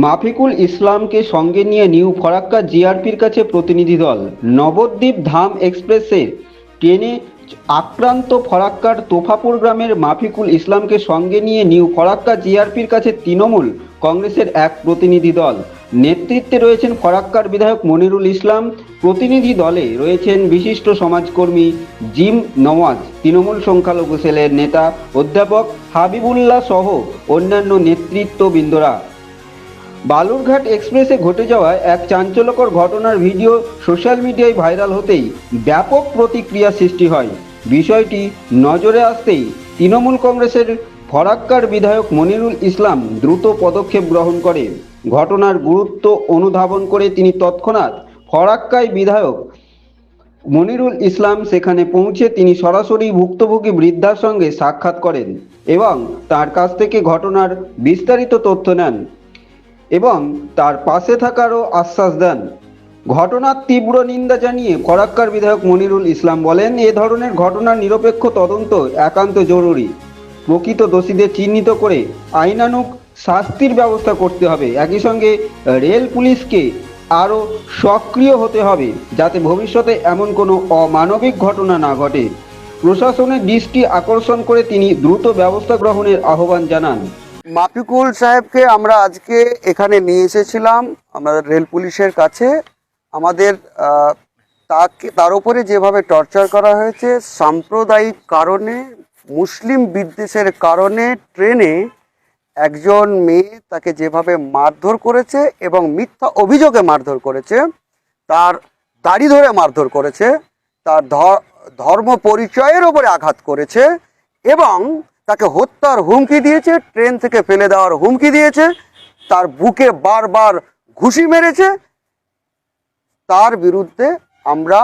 মাফিকুল ইসলামকে সঙ্গে নিয়ে নিউ ফরাক্কা জিআরপির কাছে প্রতিনিধি দল। নবদ্বীপ ধাম এক্সপ্রেসের ট্রেনে আক্রান্ত ফরাক্কার তোফাপুর গ্রামের মাফিকুল ইসলামকে সঙ্গে নিয়ে নিউ ফরাক্কা জিআরপির কাছে তৃণমূল কংগ্রেসের এক প্রতিনিধি দল। নেতৃত্বে রয়েছেন ফরাক্কার বিধায়ক মনিরুল ইসলাম। প্রতিনিধি দলে রয়েছেন বিশিষ্ট সমাজকর্মী জিম নওয়াজ। তৃণমূল সংখ্যালঘু সেলের নেতা অধ্যাপক হাবিবুল্লাহ সহ অন্যান্য নেতৃত্ববৃন্দরা। বালুরঘাট এক্সপ্রেসে ঘটে যাওয়া এক চাঞ্চল্যকর ঘটনার ভিডিও সোশ্যাল মিডিয়ায় ভাইরাল হতেই ব্যাপক প্রতিক্রিয়া সৃষ্টি হয়। বিষয়টি নজরে আসতেই তৃণমূল কংগ্রেসের ফরাক্কার বিধায়ক মনিরুল ইসলাম দ্রুত পদক্ষেপ গ্রহণ করে ঘটনার গুরুত্ব অনুধাবন করে তিনি তৎক্ষণাৎ ফরাক্কায় বিধায়ক মনিরুল ইসলাম সেখানে পৌঁছে তিনি সরাসরি ভুক্তভোগী বৃদ্ধার সঙ্গে সাক্ষাৎ করেন এবং তার কাছ থেকে ঘটনার বিস্তারিত তথ্য নেন। এবং তার পাশে থাকারও আশ্বাস দেন। ঘটনার তীব্র নিন্দা জানিয়ে ফরাক্কার বিধায়ক মনিরুল ইসলাম বলেন, এ ধরনের ঘটনার নিরপেক্ষ তদন্ত একান্ত জরুরি। প্রকৃত দোষীদের চিহ্নিত করে আইনানুগ শাস্তির ব্যবস্থা করতে হবে। একই সঙ্গে রেল পুলিশকে আরও সক্রিয় হতে হবে, যাতে ভবিষ্যতে এমন কোনো অমানবিক ঘটনা না ঘটে। প্রশাসনের দৃষ্টি আকর্ষণ করে তিনি দ্রুত ব্যবস্থা গ্রহণের আহ্বান জানান। মাফিকুল সাহেবকে আমরা আজকে এখানে নিয়ে এসেছিলাম আমাদের রেল পুলিশের কাছে। আমাদের তাকে, তার উপরে যেভাবে টর্চার করা হয়েছে, সাম্প্রদায়িক কারণে, মুসলিম বিদ্বেষের কারণে ট্রেনে একজন মেয়ে তাকে যেভাবে মারধর করেছে এবং মিথ্যা অভিযোগে মারধর করেছে, তার দাড়ি ধরে মারধর করেছে, তার ধর্ম পরিচয়ের ওপরে আঘাত করেছে এবং তাকে হত্যার হুমকি দিয়েছে, ট্রেন থেকে ফেলে দেওয়ার হুমকি দিয়েছে, তার বুকে বারবার ঘুষি মেরেছে। তার বিরুদ্ধে আমরা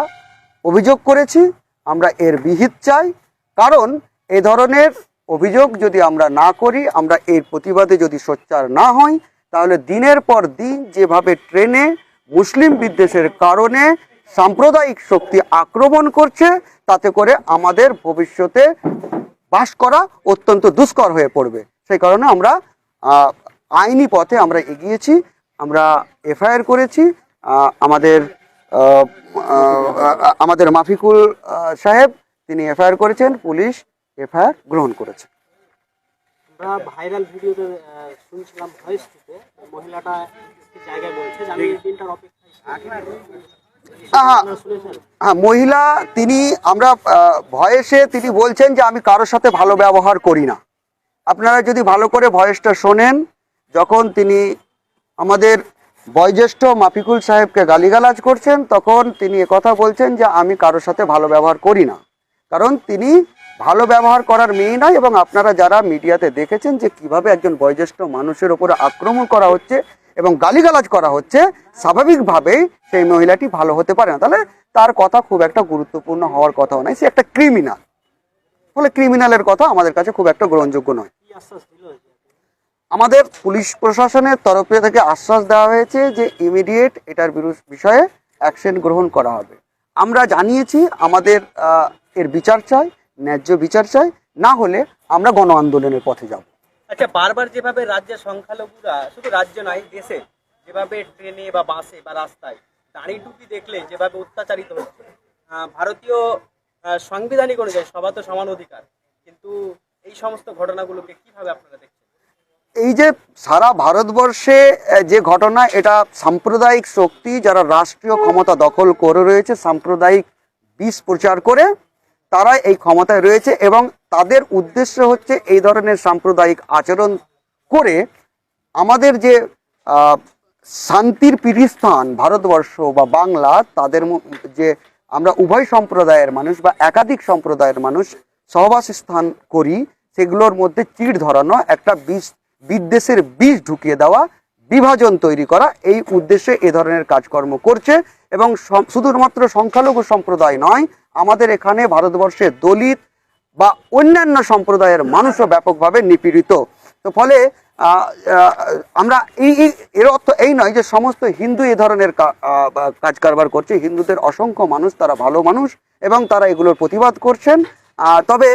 অভিযোগ করেছি, আমরা এর বিহিত চাই। কারণ এ ধরনের অভিযোগ যদি আমরা না করি, আমরা এর প্রতিবাদে যদি সোচ্চার না হই, তাহলে দিনের পর দিন যেভাবে ট্রেনে মুসলিম বিদ্বেষের কারণে সাম্প্রদায়িক শক্তি আক্রমণ করছে, তাতে করে আমাদের ভবিষ্যতে বাস করা অত্যন্ত দুষ্কর হয়ে পড়বে সেই কারণে আমরা আইনি পথে আমরা এগিয়েছি, আমরা এফআইআর করেছি আমাদের আমাদের মাফিকুল সাহেব, তিনি এফআইআর করেছেন, পুলিশ এফআইআর গ্রহণ করেছে ভাইরাল ভিডিওতে শুনছিলাম মহিলাটা জায়গায় বলছে। হ্যাঁ মহিলা তিনি আমরা ভয়েসে তিনি বলছেন যে আমি কারোর সাথে ভালো ব্যবহার করি না। আপনারা যদি ভালো করে ভয়েসটা শোনেন, যখন তিনি আমাদের বয়োজ্যেষ্ঠ মাফিকুল সাহেবকে গালিগালাজ করছেন, তখন তিনি কথা বলছেন যে আমি কারোর সাথে ভালো ব্যবহার করি না। কারণ তিনি ভালো ব্যবহার করার মেয়ে নয় এবং আপনারা যারা মিডিয়াতে দেখেছেন যে কীভাবে একজন বয়োজ্যেষ্ঠ মানুষের উপরে আক্রমণ করা হচ্ছে এবং গালিগালাজ করা হচ্ছে স্বাভাবিকভাবেই সেই মহিলাটি ভালো হতে পারে না। তাহলে তার কথা খুব একটা গুরুত্বপূর্ণ হওয়ার কথাও নয়, সে একটা ক্রিমিনাল ফলে ক্রিমিনালের কথা আমাদের কাছে খুব একটা গ্রহণযোগ্য নয়। আমাদের পুলিশ প্রশাসনের তরফ থেকে আশ্বাস দেওয়া হয়েছে যে ইমিডিয়েট এটার বিষয়ে অ্যাকশন গ্রহণ করা হবে। আমরা জানিয়েছি, আমাদের এর বিচার চাই, ন্যায্য বিচার চাই, না হলে আমরা গণ আন্দোলনের পথে যাব। আচ্ছা বারবার যেভাবে রাজ্যের সংখ্যালঘুরা, শুধু রাজ্য নয়, দেশে যেভাবে ট্রেনে বা বাসে বা রাস্তায় দাঁড়িয়ে টুপি দেখলে যেভাবে অত্যাচারিত হচ্ছে ভারতীয় সাংবিধানিক অনুযায়ী সবার তো সমান অধিকার, কিন্তু এই সমস্ত ঘটনাগুলোকে কীভাবে আপনারা দেখছেন? এই যে সারা ভারতবর্ষে যে ঘটনা, এটা সাম্প্রদায়িক শক্তি যারা রাষ্ট্রীয় ক্ষমতা দখল করে রয়েছে, সাম্প্রদায়িক বিষ প্রচার করে তারা এই ক্ষমতায় রয়েছে এবং তাদের উদ্দেশ্য হচ্ছে এই ধরনের সাম্প্রদায়িক আচরণ করে আমাদের যে শান্তির পীঠস্থান, ভারতবর্ষ বা বাংলা, তাদের যে আমরা উভয় সম্প্রদায়ের মানুষ বা একাধিক সম্প্রদায়ের মানুষ সহবাস স্থান করি, সেগুলোর মধ্যে চিড় ধরানো, একটা বিষ, বিদ্বেষের বিষ ঢুকিয়ে দেওয়া, বিভাজন তৈরি করা, এই উদ্দেশ্যে এ ধরনের কাজকর্ম করছে এবং শুধুমাত্র সংখ্যালঘু সম্প্রদায় নয়, আমাদের এখানে ভারতবর্ষে দলিত বা অন্যান্য সম্প্রদায়ের মানুষও ব্যাপকভাবে নিপীড়িত। তো ফলে আমরা এই এর অর্থ এই নয় যে সমস্ত হিন্দু এ ধরনের কাজ কারবার করছে। হিন্দুদের অসংখ্য মানুষ, তারা ভালো মানুষ এবং তারা এগুলোর প্রতিবাদ করছেন। তবে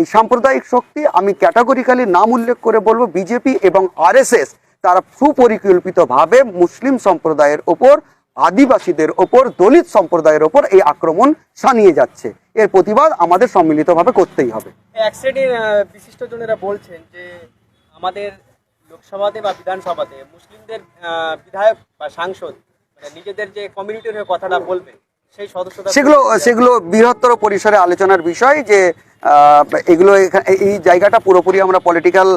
এই সাম্প্রদায়িক শক্তি, আমি ক্যাটাগরিক্যালি নাম উল্লেখ করে বলব, বিজেপি এবং আরএসএস, তারা সুপরিকল্পিতভাবে মুসলিম সম্প্রদায়ের ওপর আদিবাসীদের ওপর, দলিত সম্প্রদায়ের ওপর এই আক্রমণ সানিয়ে যাচ্ছে। এর প্রতিবাদ আমাদের সম্মিলিতভাবে করতেই হবে। এক বিশিষ্টজনেরা বলছেন যে আমাদের লোকসভাতে বা বিধানসভাতে মুসলিমদের বিধায়ক বা সাংসদ মানে নিজেদের যে কমিউনিটির হয়ে কথাটা বলবে সেগুলো সেগুলো বৃহত্তর পরিসরে আলোচনার বিষয় যে এগুলো এই জায়গাটা পুরোপুরি আমরা পলিটিক্যাল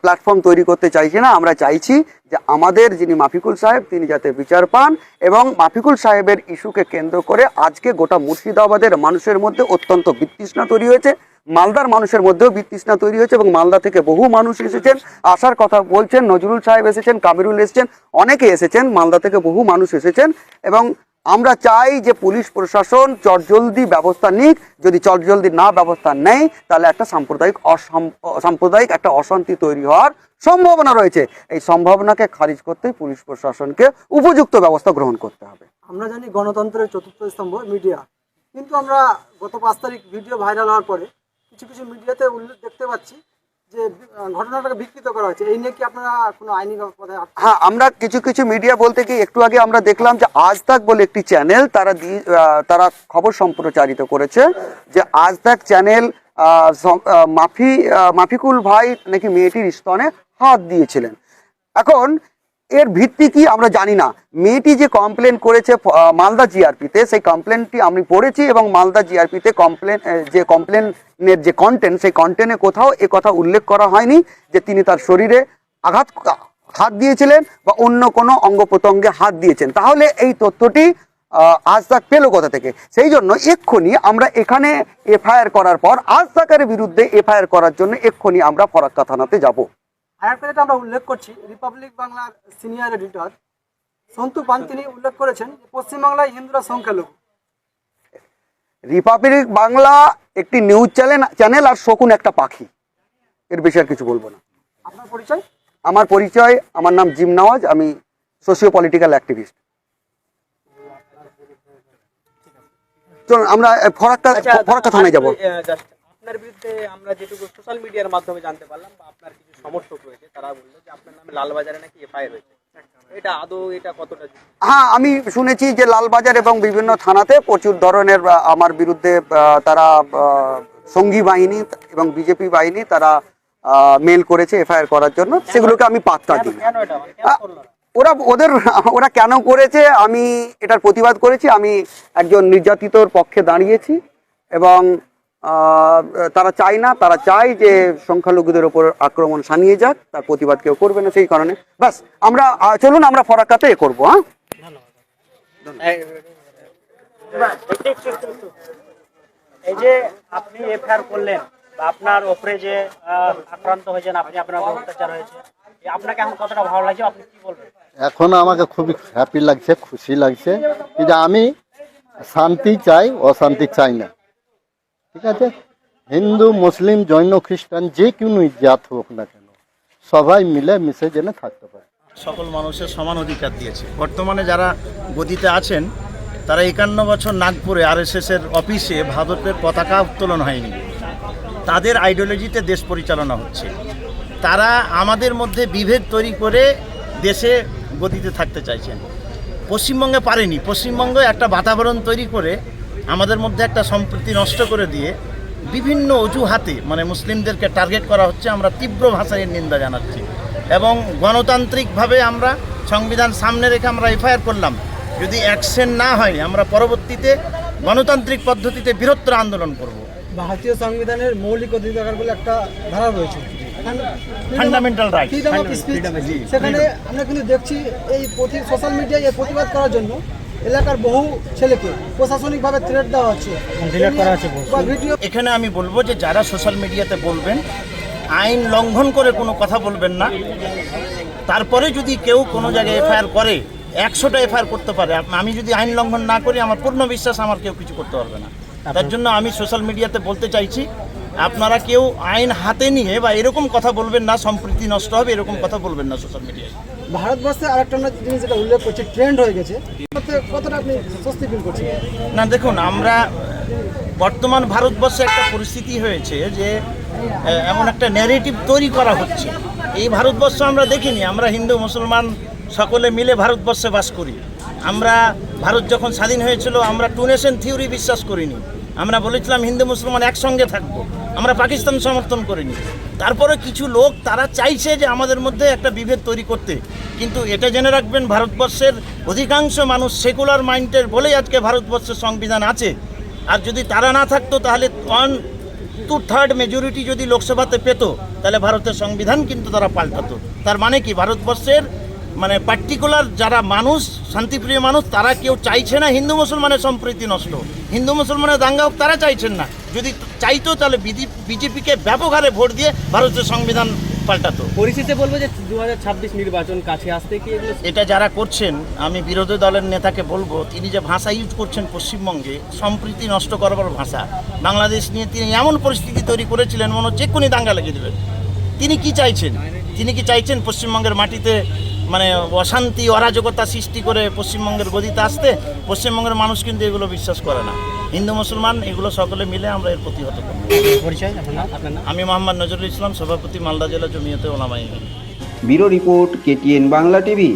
প্ল্যাটফর্ম তৈরি করতে চাইছি না। আমরা চাইছি যে আমাদের যিনি মাফিকুল সাহেব তিনি যাতে বিচার পান এবং মাফিকুল সাহেবের ইস্যুকে কেন্দ্র করে আজকে গোটা মুর্শিদাবাদের মানুষের মধ্যে অত্যন্ত বিতৃষ্ণা তৈরি হয়েছে। মালদার মানুষের মধ্যেও বিতৃষ্ণা তৈরি হয়েছে এবং মালদা থেকে বহু মানুষ এসেছেন। আসার কথা বলছেন নজরুল সাহেব এসেছেন কামিরুল এসেছেন অনেকে এসেছেন মালদা থেকে বহু মানুষ এসেছেন এবং আমরা চাই যে পুলিশ প্রশাসন চটজলদি ব্যবস্থা নিক। যদি চটজলদি না ব্যবস্থা নেয়, তাহলে একটা সাম্প্রদায়িক সাম্প্রদায়িক একটা অশান্তি তৈরি হওয়ার সম্ভাবনা রয়েছে। এই সম্ভাবনাকে খারিজ করতে পুলিশ প্রশাসনকে উপযুক্ত ব্যবস্থা গ্রহণ করতে হবে। আমরা জানি গণতন্ত্রের চতুর্থ স্তম্ভ, মিডিয়া। কিন্তু আমরা গত পাঁচ তারিখ ভিডিও ভাইরাল হওয়ার পরে কিছু কিছু মিডিয়াতে উল্লেখ দেখতে পাচ্ছি যে ঘটনাটাকে বিকৃত করা হয়েছে, এই নিয়ে কি আপনারা কোনো আইনি হ্যাঁ আমরা কিছু কিছু মিডিয়া বলতে কি, একটু আগে আমরা দেখলাম যে আজ তাক বলে একটি চ্যানেল তারা তারা খবর সম্প্রচারিত করেছে যে আজ তাক চ্যানেল মাফি মাফিকুল ভাই নাকি মেয়েটির স্তনে হাত দিয়েছিলেন। এখন এর ভিত্তি কি আমরা জানি না। মেয়েটি যে কমপ্লেন করেছে মালদা জিআরপিতে সেই কমপ্লেনটি আমি পড়েছি এবং মালদা জিআরপিতে কমপ্লেন যে কমপ্লেনের যে কন্টেন্ট সেই কন্টেন্টে কোথাও এ কথা উল্লেখ করা হয়নি যে তিনি তার শরীরে আঘাত হাত দিয়েছিলেন বা অন্য কোনো অঙ্গ প্রত্যঙ্গে হাত দিয়েছেন। তাহলে এই তথ্যটি আজ তাক পেল কোথা থেকে? সেই জন্য এক্ষুনি আমরা এখানে এফআইআর করার পর, আজ তাকের বিরুদ্ধে এফআইআর করার জন্য এক্ষুনি আমরা ফরাক্কা থানাতে যাব। আরেকটা যেটা আমরা উল্লেখ করছি রিপাবলিক বাংলার সিনিয়র এডিটর। সন্তু পান তিনি উল্লেখ করেছেন পশ্চিমবাংলায় হিন্দুরা সংখ্যালঘু। রিপাবলিক বাংলা একটি নিউজ চ্যানেল চ্যানেল আর শকুন একটা পাখি। এর বেশি আর কিছু বলব না। আপনার পরিচয়? আমার পরিচয় আমার নাম জিম নওয়াজ আমি সোশিও পলিটিক্যাল অ্যাক্টিভিস্ট চলুন আমরা ফরাক্কা আচ্ছা ফরাক্কা থানায় যাব। আপনার বিরুদ্ধে আমরা যেটুকু সোশ্যাল মিডিয়ার মাধ্যমে জানতে পারলাম বা আপনার কিছু সমর্থক রয়েছে তারা বলল যে আপনার নামে লালবাজারে নাকি এফআইআর হয়েছে। এটা আদৌ এটা কতটা হ্যাঁ আমি শুনেছি যে লালবাজার এবং বিভিন্ন থানাতে প্রচুর ধরনের আমার বিরুদ্ধে তারা সঙ্গী বাহিনী এবং বিজেপি বাহিনী তারা মেল করেছে এফআইআর করার জন্য। সেগুলোকে আমি পাত্তা দিই মানে? ওরা ওদের ওরা কেন করেছে আমি এটার প্রতিবাদ করেছি। আমি একজন নির্যাতিতর পক্ষে দাঁড়িয়েছি এবং তারা চায় না তারা চায় যে সংখ্যালঘুদের ওপর আক্রমণ সানিয়ে যাক তার প্রতিবাদ কেউ করবে না সেই কারণে। বাস আমরা চলুন আমরা ফরাক্কাতে এ করব হ্যাঁ? এই যে আপনি এফআইআর করলেন আপনার ওপরে যে আক্রান্ত হয়েছেন আপনি আপনার অত্যাচার হয়েছে আপনাকে এখন কতটা ভালো লাগছে আপনি কি বলবেন? এখন আমাকে খুবই হ্যাপি লাগছে খুশি লাগছে। কিন্তু আমি শান্তি চাই অশান্তি চাই না। ঠিক আছে? হিন্দু, মুসলিম, জৈন, খ্রিস্টান, যে কোনো জাত হোক না কেন, সবাই মিলে মিশে যেন থাকতে পারে। সকল মানুষের সমান অধিকার দিয়েছে। বর্তমানে যারা গদিতে আছেন, তারা একান্ন বছর নাগপুরে আরএসএস এর অফিসে ভারতের পতাকা উত্তোলন হয়নি। তাদের আইডিওলজিতে দেশ পরিচালনা হচ্ছে। তারা আমাদের মধ্যে বিভেদ তৈরি করে দেশে গদিতে থাকতে চাইছেন। পশ্চিমবঙ্গে পারেনি। পশ্চিমবঙ্গে একটা বাতাবরণ তৈরি করে আমাদের মধ্যে একটা সম্প্রীতি নষ্ট করে দিয়ে বিভিন্ন অজুহাতে মানে মুসলিমদেরকে টার্গেট করা হচ্ছে আমরা তীব্র ভাষায় নিন্দা জানাচ্ছি। এবং গণতান্ত্রিকভাবে আমরা সংবিধান সামনে রেখে আমরা এফআইআর করলাম। যদি অ্যাকশন না হয় আমরা পরবর্তীতে গণতান্ত্রিক পদ্ধতিতে বৃহত্তর আন্দোলন করব। ভারতীয় সংবিধানের মৌলিক অধিকার বলে একটা ধারা রয়েছে। ফান্ডামেন্টাল রাইট সেখানে আমরা কিন্তু দেখছি এই প্রতি সোশ্যাল মিডিয়ায় এই প্রতিবাদ করার জন্য এলাকার বহু ছেলেকে প্রশাসনিকভাবে থ্রেট দেওয়া হচ্ছে। ডিলেট করা হচ্ছে বা ভিডিও এখানে আমি বলব যে যারা সোশ্যাল মিডিয়াতে বলবেন আইন লঙ্ঘন করে কোনো কথা বলবেন না। তারপরে যদি কেউ কোনো জায়গায় এফআইআর করে একশোটা এফআইআর করতে পারে। আমি যদি আইন লঙ্ঘন না করি আমার পূর্ণ বিশ্বাস আমার কেউ কিছু করতে পারবে না। তার জন্য আমি সোশ্যাল মিডিয়াতে বলতে চাইছি আপনারা কেউ আইন হাতে নিয়ে বা এরকম কথা বলবেন না সম্প্রীতি নষ্ট হবে এরকম কথা বলবেন না সোশ্যাল মিডিয়ায় ভারতবর্ষে আরেকটা জিনিস যেটা উল্লেখ করছি ট্রেন্ড হয়ে গেছে। কতটা আপনি স্বস্তি ফিল করছেন? না, দেখুন, আমরা বর্তমান ভারতবর্ষে একটা পরিস্থিতি হয়েছে যে এমন একটা ন্যারেটিভ তৈরি করা হচ্ছে। এই ভারতবর্ষ আমরা দেখিনি, আমরা হিন্দু, মুসলমান সকলে মিলে ভারতবর্ষে বাস করি। আমরা, ভারত যখন স্বাধীন হয়েছিল, আমরা টু নেশন থিওরি বিশ্বাস করিনি। আমরা বলেছিলাম হিন্দু, মুসলমান একসঙ্গে থাকব। আমরা পাকিস্তান সমর্থন করিনি। তারপরে কিছু লোক, তারা চাইছে যে আমাদের মধ্যে একটা বিভেদ তৈরি করতে। কিন্তু এটা জেনে রাখবেন, ভারতবর্ষের অধিকাংশ মানুষ সেকুলার মাইন্ডের বলেই আজকে ভারতবর্ষের সংবিধান আছে। আর যদি তারা না থাকতো, তাহলে ওয়ান টু থার্ড মেজরিটি যদি লোকসভাতে পেত, তাহলে ভারতের সংবিধান কিন্তু তারা পাল্টাতো। তার মানে কি, ভারতবর্ষের মানে পার্টিকুলার যারা মানুষ, শান্তিপ্রিয় মানুষ, তারা কেউ চাইছে না হিন্দু মুসলমানের সম্প্রীতি নষ্ট। হিন্দু মুসলমানের দাঙ্গা হোক, তারা চাইছেন না। যদি চাইতো তাহলে বিজেপিকে ব্যাপক হারে ভোট দিয়ে ভারতের সংবিধান পাল্টাতো। পরিস্থিতি বলব যে দুহাজার ছাব্বিশ নির্বাচন কাছে আসতে কি এটা যারা করছেন আমি বিরোধী দলের নেতাকে বলব তিনি যে ভাষা ইউজ করছেন পশ্চিমবঙ্গে সম্প্রীতি নষ্ট করবার ভাষা বাংলাদেশ নিয়ে তিনি এমন পরিস্থিতি তৈরি করেছিলেন মনে হচ্ছে এক্ষুনি দাঙ্গা লাগিয়ে দেবেন তিনি কি চাইছেন? তিনি কি চাইছেন পশ্চিমবঙ্গের মাটিতে মানে অশান্তি অরাজকতা সৃষ্টি করে পশ্চিমবঙ্গের গদিতে আসতে পশ্চিমবঙ্গের মানুষ কিন্তু এগুলো বিশ্বাস করে না। হিন্দু মুসলমান এগুলো সকলে মিলে আমরা এর প্রতিহত করব। পরিচয় নাম? আমি মোহাম্মদ নজরুল ইসলাম সভাপতি মালদা জেলা Jamiate Olamai bureau report KTN Bangla TV.